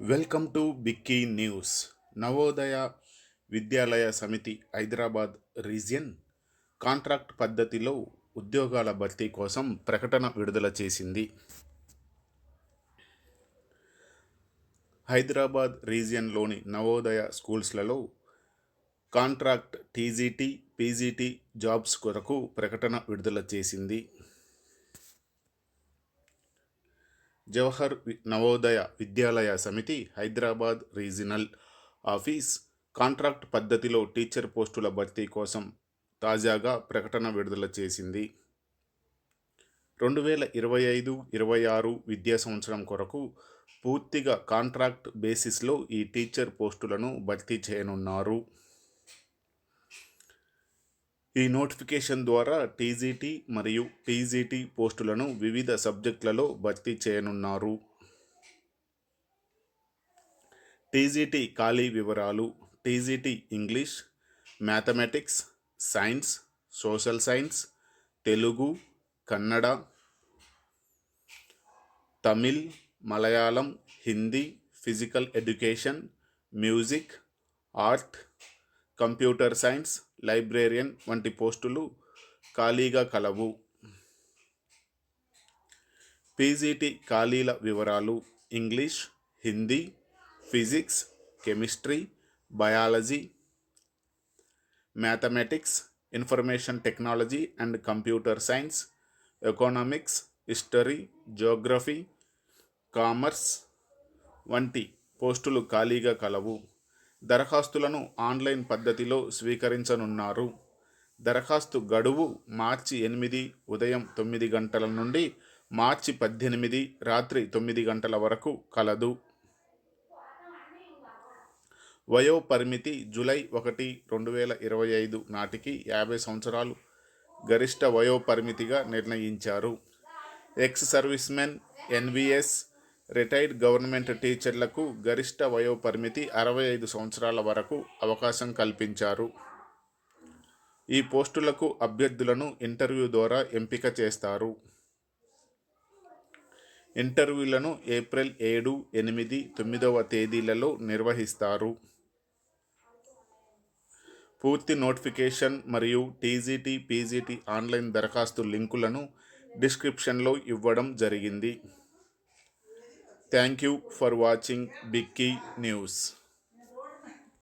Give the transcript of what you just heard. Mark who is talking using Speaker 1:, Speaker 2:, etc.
Speaker 1: Welcome to Bikki news. Navodaya Vidyalaya Samiti Hyderabad region contract పద్ధతిలో ఉద్యోగాల భర్తీ కోసం ప్రకటన విడుదల చేసింది. హైదరాబాద్ రీజియన్లోని నవోదయ స్కూల్స్లలో కాంట్రాక్ట్ టీజీటీ పీజీటీ జాబ్స్ కొరకు ప్రకటన విడుదల చేసింది. Jawahar Navodaya Vidyalaya Samiti Hyderabad regional office contract పద్ధతిలో టీచర్ పోస్టుల భర్తీ కోసం తాజాగా ప్రకటన విడుదల చేసింది. రెండు వేల ఇరవై ఐదు ఇరవై ఆరు విద్యా సంవత్సరం కొరకు పూర్తిగా కాంట్రాక్ట్ బేసిస్లో ఈ టీచర్ పోస్టులను భర్తీ చేయనున్నారు. ఈ నోటిఫికేషన్ ద్వారా టీజీటీ మరియు పీజీటీ పోస్టులను వివిధ సబ్జెక్టులలో భర్తీ చేయనున్నారు. టీజీటీ ఖాళీ వివరాలు TGT English mathematics science social science Telugu Kannada Tamil Malayalam Hindi physical education music art computer science librarian వంటి పోస్టులు ఖాళీగా కలవు. పీజీటీ ఖాళీల వివరాలు English Hindi physics chemistry biology mathematics information technology and computer science economics history geography commerce వంటి పోస్టులు ఖాళీగా కలవు. దరఖాస్తులను ఆన్లైన్ పద్ధతిలో స్వీకరించనున్నారు. దరఖాస్తు గడువు మార్చి ఎనిమిది ఉదయం తొమ్మిది గంటల నుండి మార్చి పద్దెనిమిది రాత్రి తొమ్మిది గంటల వరకు కలదు. వయో పరిమితి జూలై ఒకటి రెండు వేల ఇరవై ఐదు నాటికి యాభై సంవత్సరాలు గరిష్ట వయో పరిమితిగా నిర్ణయించారు. Ex servicemen NVS retired government టీచర్లకు గరిష్ట వయో పరిమితి అరవై ఐదు సంవత్సరాల వరకు అవకాశం కల్పించారు. ఈ పోస్టులకు అభ్యర్థులను ఇంటర్వ్యూ ద్వారా ఎంపిక చేస్తారు. ఇంటర్వ్యూలను ఏప్రిల్ ఏడు ఎనిమిది తొమ్మిదవ తేదీలలో నిర్వహిస్తారు. పూర్తి నోటిఫికేషన్ మరియు టీజీటీ పీజీటీ ఆన్లైన్ దరఖాస్తు లింకులను డిస్క్రిప్షన్లో ఇవ్వడం జరిగింది. Thank you for watching Bicky News.